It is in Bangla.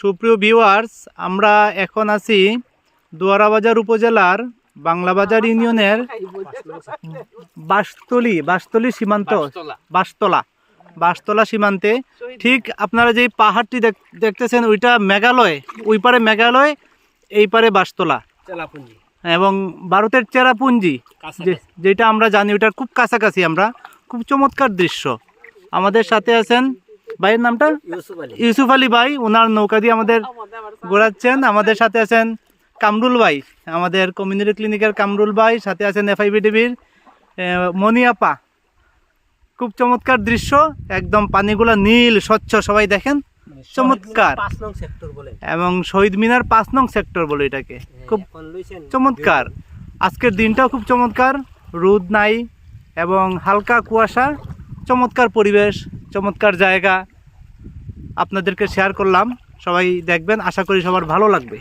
সুপ্রিয় ভিউয়ার্স আমরা এখন আছি দুয়ারাবাজার উপজেলার বাংলাবাজার ইউনিয়নের বাসতলি বাসতলি সীমান্ত বাসতলা। বাসতলা সীমান্তে। ঠিক আপনারা যে পাহাড়টি দেখ- দেখতেছেন ওইটা মেঘালয় ওই পারে মেঘালয় এই পারে বাসতলা। এবং ভারতের চেরাপুঞ্জি যেটা আমরা জানি ওটার খুব কাছাকাছি আমরা। খুব চমৎকার দৃশ্য। আমাদের সাথে আছেন ভাইয়ের নামটা? ইউসুফ আলী। ভাই ওনার নৌকা দিয়ে আমাদের ঘোরাচ্ছেন। আমাদের সাথে আছেন কামরুল ভাই আমাদের কমিউনিটি ক্লিনিকের কামরুল ভাই সাথে আছেন এফআইবি টিভির মনিয়াপা খুব চমৎকার দৃশ্য একদম পানিগুলো নীল স্বচ্ছ সবাই দেখেন? চমৎকার। এবং শহীদ মিনার পাঁচ নং সেক্টর বলে এটাকে। খুব চমৎকার। আজকের দিনটাও খুব চমৎকার। রোদ নাই এবং হালকা কুয়াশা চমৎকার পরিবেশ। চমৎকার জায়গা আপনাদেরকে শেয়ার করলাম। সবাই দেখবেন আশা করি সবার ভালো লাগবে।